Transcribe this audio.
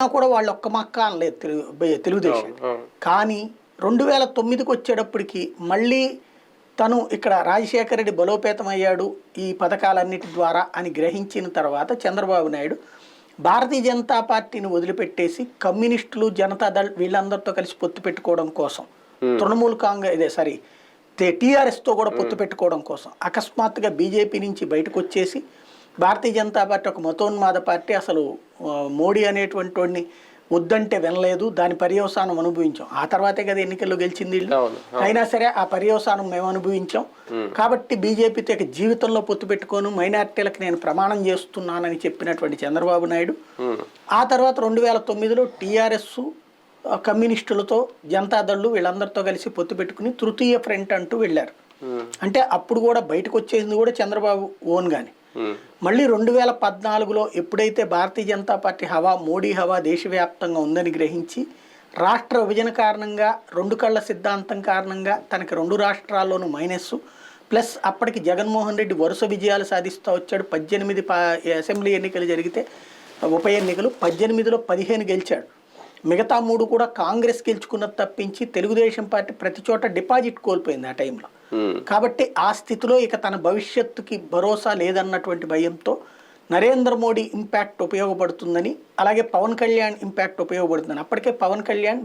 కూడా వాళ్ళు ఒక్క మక్క అనలేదు తెలుగు తెలుగుదేశం. కానీ రెండు వేల తొమ్మిదికి వచ్చేటప్పటికి మళ్ళీ తను ఇక్కడ రాజశేఖర రెడ్డి బలోపేతం అయ్యాడు ఈ పథకాలన్నిటి ద్వారా అని గ్రహించిన తర్వాత చంద్రబాబు నాయుడు భారతీయ జనతా పార్టీని వదిలిపెట్టేసి కమ్యూనిస్టులు జనతాదళ్ వీళ్ళందరితో కలిసి పొత్తు పెట్టుకోవడం కోసం తృణమూల్ కాంగ్రెస్ ఇదే సారీ టీఆర్ఎస్తో కూడా పొత్తు పెట్టుకోవడం కోసం అకస్మాత్తుగా బీజేపీ నుంచి బయటకు వచ్చేసి భారతీయ జనతా పార్టీ ఒక మతోన్మాద పార్టీ. అసలు మోడీ అనేటువంటి వాడిని వద్దంటే వినలేదు. దాని పర్యవసానం అనుభవించాం. ఆ తర్వాతే కదా ఎన్నికల్లో గెలిచింది అయినా సరే ఆ పర్యవసానం మేము అనుభవించాం. కాబట్టి బీజేపీతో జీవితంలో పొత్తు పెట్టుకోను మైనార్టీలకు నేను ప్రమాణం చేస్తున్నానని చెప్పినటువంటి చంద్రబాబు నాయుడు. ఆ తర్వాత రెండు వేల తొమ్మిదిలో టీఆర్ఎస్ కమ్యూనిస్టులతో జనతాదళ్ళు వీళ్ళందరితో కలిసి పొత్తు పెట్టుకుని తృతీయ ఫ్రంట్ అంటూ వెళ్ళారు. అంటే అప్పుడు కూడా బయటకు వచ్చేసింది కూడా చంద్రబాబు ఓన్ గాని. ఉమ్. మళ్ళీ రెండు వేల పద్నాలుగులో ఎప్పుడైతే భారతీయ జనతా పార్టీ హవా మోడీ హవా దేశవ్యాప్తంగా ఉందని గ్రహించి రాష్ట్ర విభజన కారణంగా రెండు కళ్ళ సిద్ధాంతం కారణంగా తనకి రెండు రాష్ట్రాల్లోనూ మైనస్ ప్లస్ అప్పటికి జగన్మోహన్ రెడ్డి వరుస విజయాలు సాధిస్తూ వచ్చాడు. పద్దెనిమిది అసెంబ్లీ ఎన్నికలు జరిగితే ఉప ఎన్నికలు పద్దెనిమిదిలో పదిహేను గెలిచాడు. మిగతా మూడు కూడా కాంగ్రెస్ గెలుచుకున్నది తప్పించి తెలుగుదేశం పార్టీ ప్రతి చోట డిపాజిట్ కోల్పోయింది ఆ టైంలో. కాబట్టి ఆ స్థితిలో ఇక తన భవిష్యత్తుకి భరోసా లేదన్నటువంటి భయంతో నరేంద్ర మోడీ ఇంపాక్ట్ ఉపయోగపడుతుందని అలాగే పవన్ కళ్యాణ్ ఇంపాక్ట్ ఉపయోగపడుతుందని. అప్పటికే పవన్ కళ్యాణ్